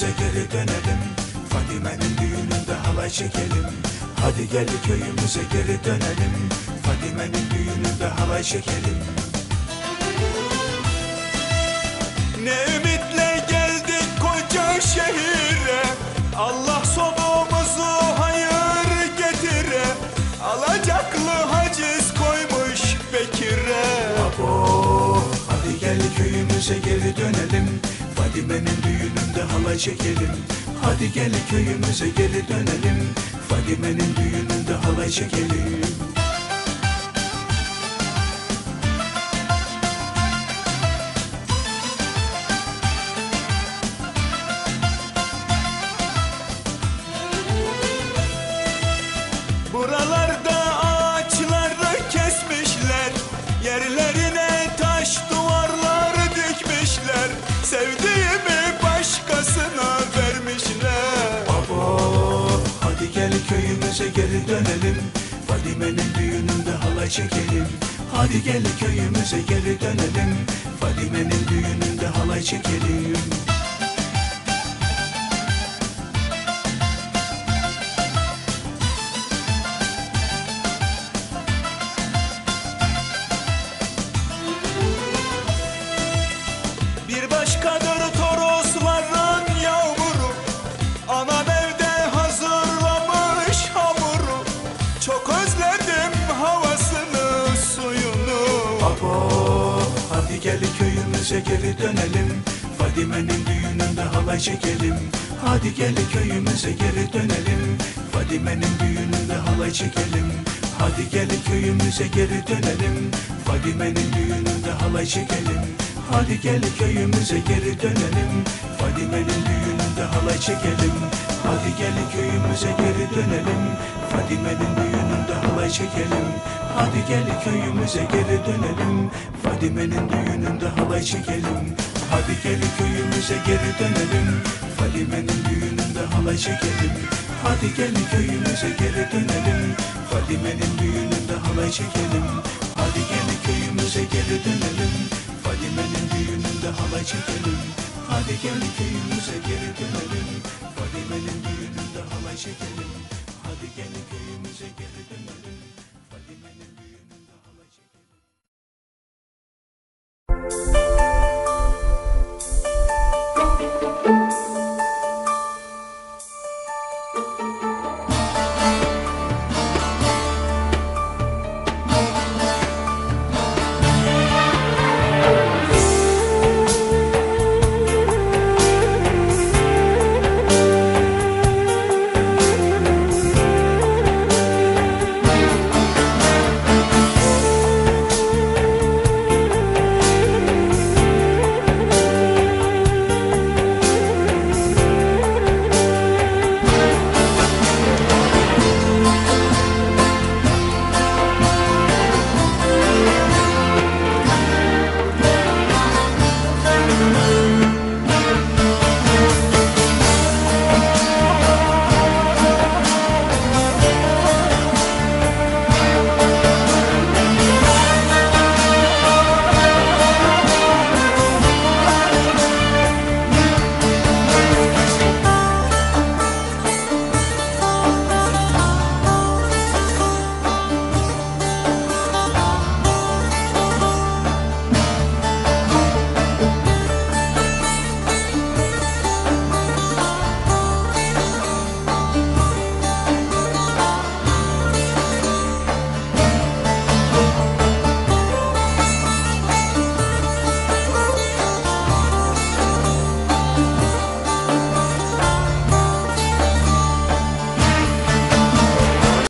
Köyümüze geri dönelim. Fadime'nin düğününde halay çekelim. Hadi gel köyümüze geri dönelim. Fadime'nin düğününde halay çekelim. Ne ümitle geldik koca şehire. Allah sonumuzu hayır getire. Alacaklı haciz koymuş Bekir'e. Abo hadi gel köyümüze geri dönelim. Fadime'nin düğününde halay çekelim. Hadi gel köyümüze geri dönelim. Fadime'nin düğününde halay çekelim. Buralarda ağaçları kesmişler. Yerlerine taş duvarları dikmişler. Sevdiğimi geri dönelim Fadime'nin düğününde halay çekelim. Hadi gel köyümüze geri dönelim. Fadime'nin düğününde halay çekelim özledim havasını suyunu. Abo hadi gel köyümüze geri dönelim. Fadime'nin düğününde halay çekelim. Hadi gel köyümüze geri dönelim. Fadime'nin düğününde halay çekelim. Hadi gel köyümüze geri dönelim. Fadime'nin düğününde halay çekelim. Hadi gel köyümüze geri dönelim. Fadime'nin düğününde halay çekelim Hadi gel köyümüze geri dönelim. Fadime'nin düğününde halay çekelim. Hadi gel köyümüze geri dönelim. Fadime'nin düğününde halay çekelim. Hadi gel köyümüze geri dönelim. Fadime'nin düğününde halay çekelim. Hadi gel köyümüze geri dönelim. Fadime'nin düğününde halay çekelim. Hadi gel köyümüze geri dönelim. Fadime'nin düğününde halay çekelim Hadi gel köyümüze geri dönelim. Fadime'nin düğününde halay çekelim.